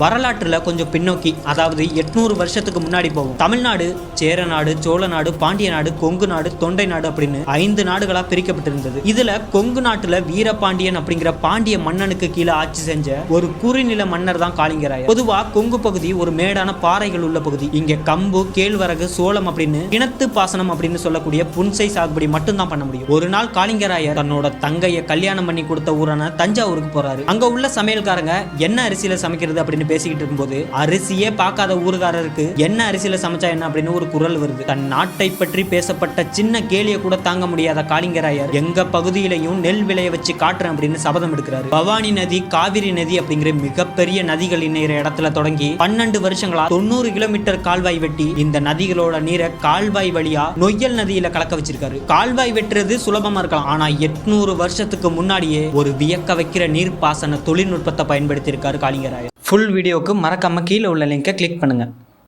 வரலாற்றுல கொஞ்சம் பின்னோக்கி அதாவது எட்நூறு வருஷத்துக்கு முன்னாடி போவோம். தமிழ்நாடு சேர நாடு சோழ நாடு பாண்டிய நாடு கொங்கு நாடு தொண்டை நாடு அப்படின்னு ஐந்து நாடுகளா பிரிக்கப்பட்டிருந்தது. இதுல கொங்கு நாட்டுல வீரபாண்டியன் அப்படிங்கிற பாண்டிய மன்னனுக்கு கீழே ஆட்சி செஞ்ச ஒரு குறுநில மன்னர் தான் காளிங்கராயர். பொதுவா கொங்கு பகுதி ஒரு மேடான பாறைகள் உள்ள பகுதி. இங்க கம்பு கேழ்வரகு சோளம் அப்படின்னு கிணத்து பாசனம் அப்படின்னு சொல்லக்கூடிய புன்சை சாகுபடி மட்டும்தான் பண்ண முடியும். ஒரு நாள் காளிங்கராயர் தன்னோட தங்கைய கல்யாணம் பண்ணி கொடுத்த ஊரான தஞ்சாவூருக்கு போறாரு. அங்க உள்ள சமையல்காரங்க என்ன அரிசியில சமைக்கிறது? அப்படின்னு பேசிக்கிட்டு இருக்கும்போது அரிசியே பார்க்காத ஊருக்காரருக்கு என்ன அரிசியில சமைச்சா என்ன அப்படின்னு ஒரு குரல் வருது. தன் நாட்டை பற்றி பேசப்பட்ட சின்ன கேலிய கூட தாங்க முடியாத காளிங்கராயர் எங்க பகுதியிலையும் நெல் விளைய வச்சு காட்டுறேன் அப்படின்னு சபதம் எடுக்கிறாரு. பவானி நதி காவிரி நதி அப்படிங்கிற மிகப்பெரிய நதிகள் இணைகிற இடத்துல தொடங்கி பன்னெண்டு வருஷங்களா தொண்ணூறு கிலோமீட்டர் கால்வாய் வெட்டி இந்த நதிகளோட நீரை கால்வாய் வழியா நொய்யல் நதியில கலக்க வச்சிருக்காரு. கால்வாய் வெட்டுறது சுலபமா இருக்கலாம் ஆனா எட்நூறு வருஷத்துக்கு முன்னாடியே ஒரு வியக்க வைக்கிற நீர்ப்பாசன தொழில்நுட்பத்தை பயன்படுத்தி இருக்காரு காளிங்கராயர் ஃபுல் வீடியோவுக்கு மறக்காமல் கீழே உள்ள லிங்கை கிளிக் பண்ணுங்கள்